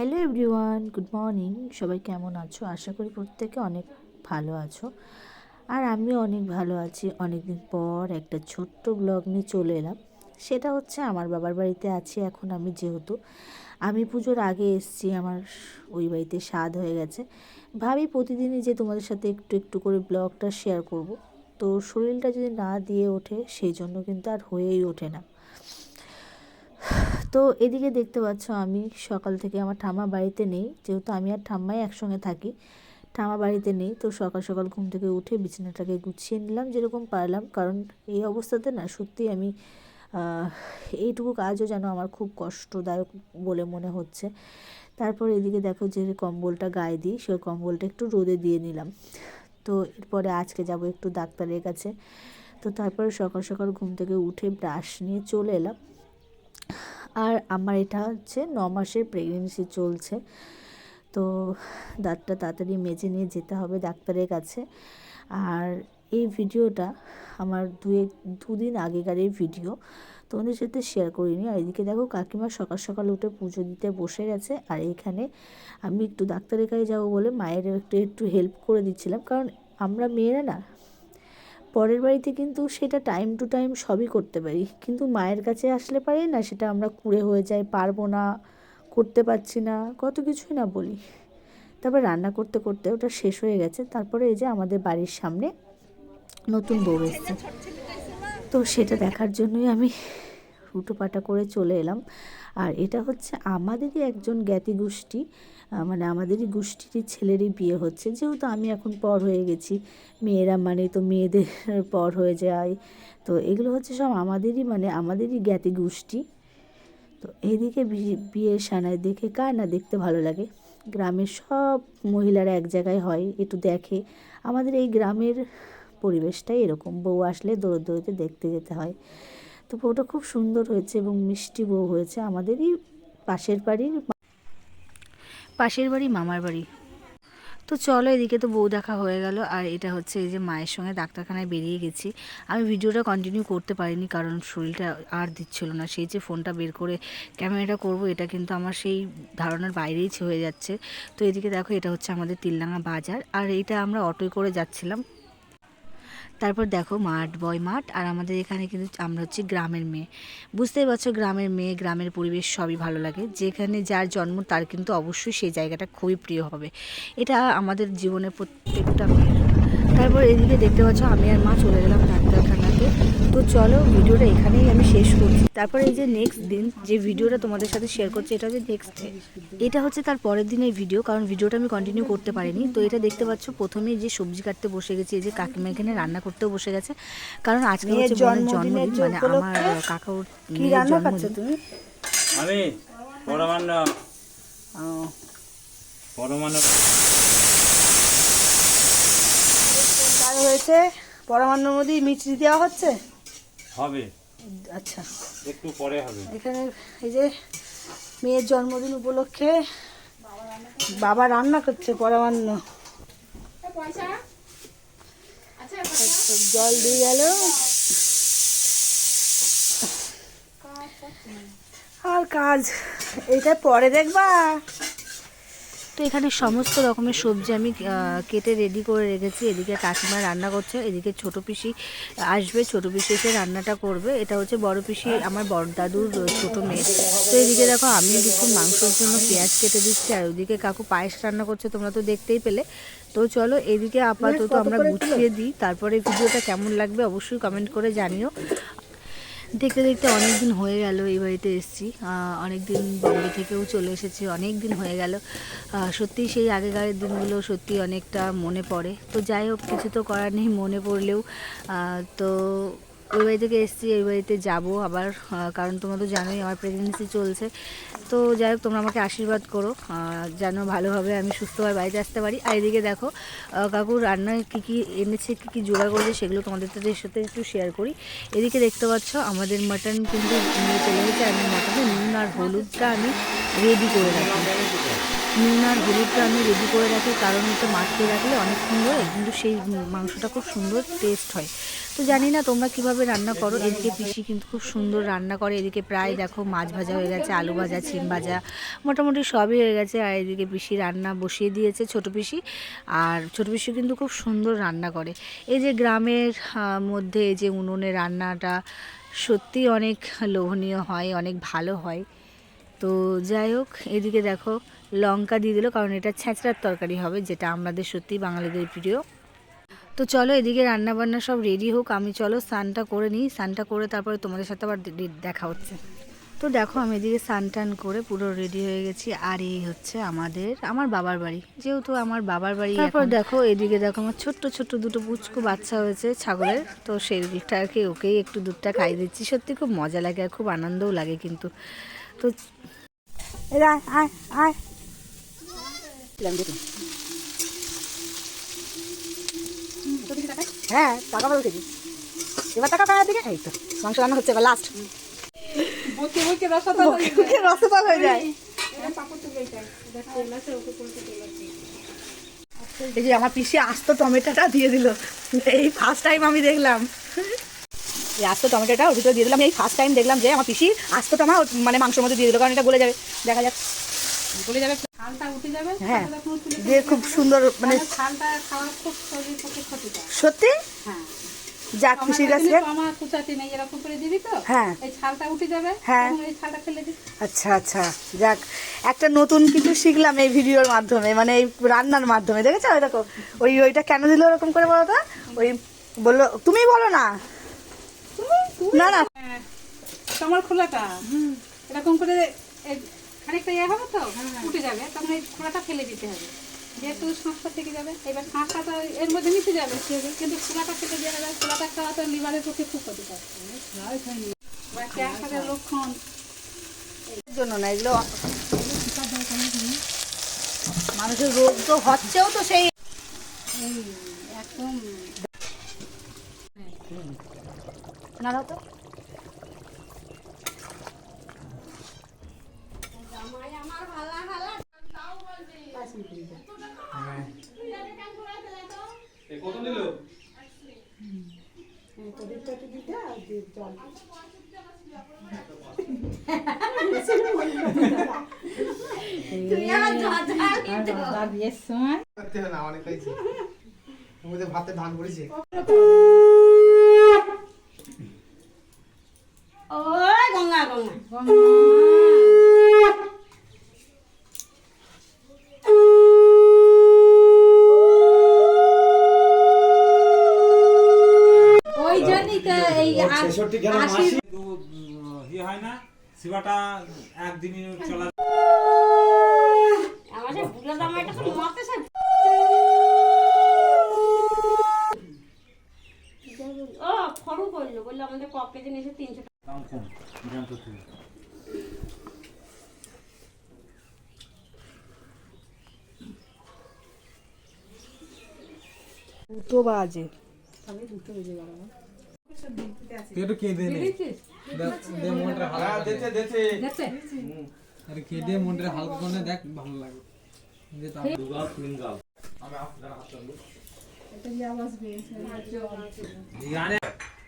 Hello everyone, good morning. সবাই কেমন আছো? আশা করি প্রত্যেকে অনেক ভালো আছো। আর আমিও অনেক ভালো আছি। অনেক দিন পর একটা ছোট্ট ব্লগ নিয়ে চলে এলাম। সেটা হচ্ছে আমার বাবার বাড়িতে আছি, এখন আমি যেহেতু। আমি পুজোর আগে এসছি, আমার ওই বাড়িতে স্বাদ হয়ে গেছে। ভাবি প্রতিদিনই যে তোমাদের সাথে একটু একটু করে ব্লগটা শেয়ার করব। তো শরীরটা যদি না দিয়ে ওঠে, সেই জন্য কিন্তু আর হয়েই ওঠে না। তো এদিকে দেখতে পাচ্ছ আমি সকাল থেকে আমার ঠাম্মা বাড়িতে নেই। যেহেতু আমি আর ঠাম্মাই একসঙ্গে থাকি, ঠাম্মা বাড়িতে নেই, তো সকাল সকাল ঘুম থেকে উঠে বিছানাটাকে গুছিয়ে নিলাম যেরকম পারলাম। কারণ এই অবস্থাতে না সত্যি আমি এইটুকু কাজও যেন আমার খুব কষ্টদায়ক বলে মনে হচ্ছে। তারপর এদিকে দেখো যে কম্বলটা গায়ে দিই, সেই কম্বলটা একটু রোদে দিয়ে নিলাম। তো এরপরে আজকে যাব একটু ডাক্তারের কাছে। তো তারপরে সকাল সকাল ঘুম থেকে উঠে ব্রাশ নিয়ে চলে এলাম। আর আমার এটা হচ্ছে ন মাসের প্রেগনেন্সি চলছে। তো দাঁতটা তাড়াতাড়ি মেজে নিয়ে যেতে হবে ডাক্তারের কাছে। আর এই ভিডিওটা আমার দু এক দুদিন আগেকার এই ভিডিও, তোমাদের সাথে শেয়ার করিনি। আর এদিকে দেখো কাকিমা সকাল সকাল উঠে পুজো দিতে বসে গেছে। আর এখানে আমি একটু ডাক্তারের কাছে যাব বলে মায়ের একটু একটু হেল্প করে দিচ্ছিলাম। কারণ আমরা মেয়েরা না পরের বাড়িতে কিন্তু সেটা টাইম টু টাইম সবই করতে পারি। কিন্তু মায়ের কাছে আসলে পারি না, সেটা আমরা কুড়ে হয়ে যাই পারব না, করতে পারছি না, কত কিছুই না বলি। তারপর রান্না করতে করতে ওটা শেষ হয়ে গেছে, তারপরে এই যে আমাদের বাড়ির সামনে নতুন বউ এসছে। তো সেটা দেখার জন্যই আমি হুটোপাটা করে চলে এলাম। আর এটা হচ্ছে আমাদেরই একজন জ্ঞাতি গোষ্ঠী মানে আমাদেরই গোষ্ঠীরই ছেলেরই বিয়ে হচ্ছে। যেহেতু আমি এখন পর হয়ে গেছি, মেয়েরা মানে তো মেয়েদের পর হয়ে যায়। তো এগুলো হচ্ছে সব আমাদেরই মানে আমাদেরই জ্ঞাতি গোষ্ঠী। তো এইদিকে বিয়ে সানায় দেখে কার না দেখতে ভালো লাগে? গ্রামের সব মহিলারা এক জায়গায় হয়, একটু দেখে। আমাদের এই গ্রামের পরিবেশটাই এরকম, বউ আসলে দৌড় দৌড়তে দেখতে যেতে হয়। তো বউটা খুব সুন্দর হয়েছে এবং মিষ্টি বউ হয়েছে আমাদেরই পাশের বাড়ির পাশের বাড়ি মামার বাড়ি। তো চলো এদিকে তো বউ দেখা হয়ে গেল আর এটা হচ্ছে এই যে মায়ের সঙ্গে ডাক্তারখানায় বেরিয়ে গেছি। আমি ভিডিওটা কন্টিনিউ করতে পারিনি কারণ শরীরটা আর দিচ্ছিল না। সেই যে ফোনটা বের করে ক্যামেরাটা করব, এটা কিন্তু আমার সেই ধারণার বাইরেই হয়ে যাচ্ছে। তো এদিকে দেখো এটা হচ্ছে আমাদের তিলডাঙ্গা বাজার। আর এইটা আমরা অটোয় করে যাচ্ছিলাম। তারপর দেখো মাঠ বয় মাঠ আর আমাদের এখানে কিন্তু আমরা হচ্ছে গ্রামের মেয়ে। বুঝতেই পারছ, গ্রামের মেয়ে, গ্রামের পরিবেশ সবই ভালো লাগে। যেখানে যার জন্ম, তার কিন্তু অবশ্যই সেই জায়গাটা খুবই প্রিয় হবে। এটা আমাদের জীবনের প্রত্যেকটা মেয়ের তারপর এদিকে দেখতে পাচ্ছ, আমি আর মা চলে গেলাম ডাক্তারখানাতে তো চলো ভিডিওটা এখানেই আমি শেষ করছি। তারপরে এই যে নেক্সট দিন যে ভিডিওটা তোমাদের সাথে শেয়ার করছি এটা হচ্ছে নেক্সট এটা হচ্ছে তার পরের দিনের ভিডিও কারণ ভিডিওটা আমি কন্টিনিউ করতে পারিনি। তো এটা দেখতে পাচ্ছ প্রথমেই যে সবজি কাটতে বসে গেছি এই যে কাকিমা এখানে রান্না করতেও বসে গেছে। কারণ আজকে হচ্ছে জন্মদিন মানে আমার কাকার কি রান্না করছ তুমি? আমি পরমান্ন। পরমান্ন। হয়েছে পরমান্ন মোদি মিষ্টি দেওয়া হচ্ছে? হবে। আচ্ছা। একটু পরে হবে। এখানে এই যে মেয়ের জন্মদিন উপলক্ষে বাবা রান্না করছে পরমান্ন জল দিয়ে গেল। আর কাজ এটা পরে দেখবা। তো এখানে সমস্ত রকমের সবজি আমি কেটে রেডি করে রেখেছি। এদিকে কাকিমা রান্না করছে এদিকে ছোট পিসি আসবে ছোট পিসি এসে রান্নাটা করবে। এটা হচ্ছে বড় পিসি আমার বড় দাদুর ছোট মেয়ে। তো এদিকে দেখো আমি কিছু মাংসের জন্য পেঁয়াজ কেটে দিচ্ছি আর ওদিকে কাকু পায়েস রান্না করছে তোমরা তো দেখতেই পেলে। তো চলো এদিকে আপাতত আমরা গুছিয়ে দিই। তারপরে ভিডিওটা কেমন লাগবে অবশ্যই কমেন্ট করে জানিও। দেখতে দেখতে অনেক দিন হয়ে গেল এই বাড়িতে এসেছি। অনেক দিন বম্বে থেকেও চলে এসেছি অনেক দিন হয়ে গেল। সত্যি সেই আগেকার দিনগুলো সত্যি অনেকটা মনে পড়ে। তো যাই হোক, কিছু তো করার নেই মনে পড়লেও। তো ওই বাড়ি থেকে এসেছি, এই বাড়িতে যাব আবার কারণ তোমরা তো জানোই আমার প্রেগনেন্সি চলছে। তো যাই হোক, তোমরা আমাকে আশীর্বাদ করো যেন ভালোভাবে আমি সুস্থভাবে বাড়িতে আসতে পারি। আর এদিকে দেখো কাকু রান্নায় কী কী এনেছে, কী কী জোগাড় করেছে সেগুলো তোমাদের সাথে সাথে একটু শেয়ার করি। এদিকে দেখতে পাচ্ছ, আমাদের মাটন কিন্তু নিয়ে চলে গেছে আমি মাটনে নুন আর হলুদটা আমি রেডি করে রাখি। নুন আর হলুদটা আমি রেডি করে রাখি, কারণ হচ্ছে মাখিয়ে রাখলে অনেক সুন্দর কিন্তু সেই মাংসটা খুব সুন্দর টেস্ট হয়। তো জানি না তোমরা কীভাবে রান্না করো। এদিকে পিসি কিন্তু খুব সুন্দর রান্না করে। এদিকে প্রায় দেখো মাছ ভাজা হয়ে গেছে, আলু ভাজা সিম ভাজা, মোটামুটি সবই হয়ে গেছে। আর এদিকে পিসি রান্না বসিয়ে দিয়েছে ছোট পিসি। আর ছোট পিসি কিন্তু খুব সুন্দর রান্না করে। এই যে গ্রামের মধ্যে এই যে উনুনে রান্নাটা সত্যি অনেক লোভনীয় হয়, অনেক ভালো হয়। তো যাই হোক, এদিকে দেখো লঙ্কা দিয়ে দিল, কারণ এটা ছ্যাঁচড়ার তরকারি হবে, যেটা আমাদের সত্যি বাঙালিদের প্রিয়। তো চলো এদিকে রান্না বান্না সব রেডি হোক আমি চলো স্নানটা করে নিই। স্নানটা করে তারপরে তোমাদের সাথে আবার দেখা হচ্ছে। তো দেখো আমি এদিকে স্নান টান করে পুরো রেডি হয়ে গেছি। আর এই হচ্ছে আমাদের আমার বাবার বাড়ি। যেহেতু আমার বাবার বাড়ি তারপর দেখো এদিকে দেখো আমার ছোট্ট ছোট্ট দুটো পুচকু বাচ্চা হয়েছে ছাগলের। তো সেইটা আর কি ওকেই একটু দুধটা খাই দিচ্ছি। সত্যি খুব মজা লাগে আর খুব আনন্দও লাগে কিন্তু। তো এরা আয় আয় দিলাম, দেখুন। হ্যাঁ টাকা বলো দেখি এবার টাকা কার দিকে? এই তো মাংস রান্না হচ্ছে এবার লাস্ট রসপাল হয়ে যায়। এই যে আমার পিসি আস্ত টমেটোটা দিয়ে দিল। এই ফার্স্ট টাইম আমি দেখলাম। এই আস্ত টমেটোটা ওর ভিতরে দিয়ে দিলাম। এই ফার্স্ট টাইম দেখলাম যে আমার পিসি আস্ত টমা মানে মাংসের মধ্যে দিয়ে দিল কারণ এটা গলে যাবে। দেখা যাক। গলে যাবে। হ্যাঁ খুব সুন্দর মানে সত্যি? হ্যাঁ। যাক পিসির আমার কুচাতি নেই এরকম করে দিবি তো? হ্যাঁ। এই ছালটা উঠে যাবে হ্যাঁ। এই ছালটা ফেলে দিবি। আচ্ছা আচ্ছা। যাক একটা নতুন কিছু শিখলাম এই ভিডিওর মাধ্যমে মানে এই রান্নার মাধ্যমে দেখেছ? ওই দেখো ওই ওইটা কেন দিল ওরকম করে বলো তো? ওই বলল তুমি বলো না। না না। হ্যাঁ, তোমার খোলাটা? এরকম করে খানিকটা ইয়ে হবে তো? উঠে যাবে তখন এই খোলাটা ফেলে দিতে হবে। যেহেতু শাঁসটা থেকে যাবে এবার শাঁসটা তো এর মধ্যে মিশে যাবে। কিন্তু খোলাটা ফেলে দেওয়া যাবে খোলাটা খাওয়া তো লিভারের পক্ষে খুব ক্ষতিকর। বা ক্যান্সারের লক্ষণ। জন্য না এগুলো মানুষের রোগ তো হচ্ছেও তো সেই। একদম। না বিয়ের সময় ভাতে ধান পড়েছে ওই জন্যই তো উম, ইয়ে হয় না সেবাটা একদিনই চলা ও ফরু বলল বলল আমাদের ক কেজি নিয়েছে? তিনশো টাকা। দাম কম জানতো তুই দুটো বাজে।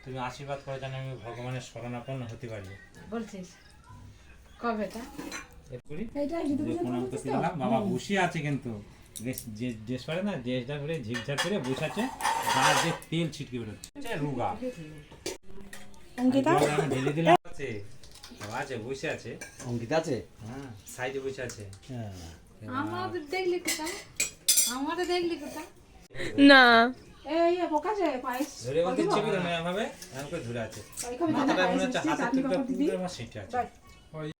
তুমি আশীর্বাদ করে জানো আমি ভগবানের শরণাপন্ন হতে পারি বলছিস বাবা বসে আছে কিন্তু না ড্রেসটা করে ঝিকঝাক করে বসে আছে গায়ে যে তেল ছিটকে বেরোচ্ছে। রুগা। অঙ্কিতা? আমি ঢেলে দিলাম আছে। আছে বসে আছে। অঙ্কিতা আছে? হ্যাঁ সাইডে বসে আছে। হ্যাঁ। আমাদের দেখলি কোথায়? আমাদের দেখলি কোথায়? না। এই প্রকাশে পায়েস ধরে বলতে ইচ্ছে না এভাবে? এমন করে ধরে আছে। মাথাটা মনে হচ্ছে হাতের টুকটা পুরো আমার সিটে আছে।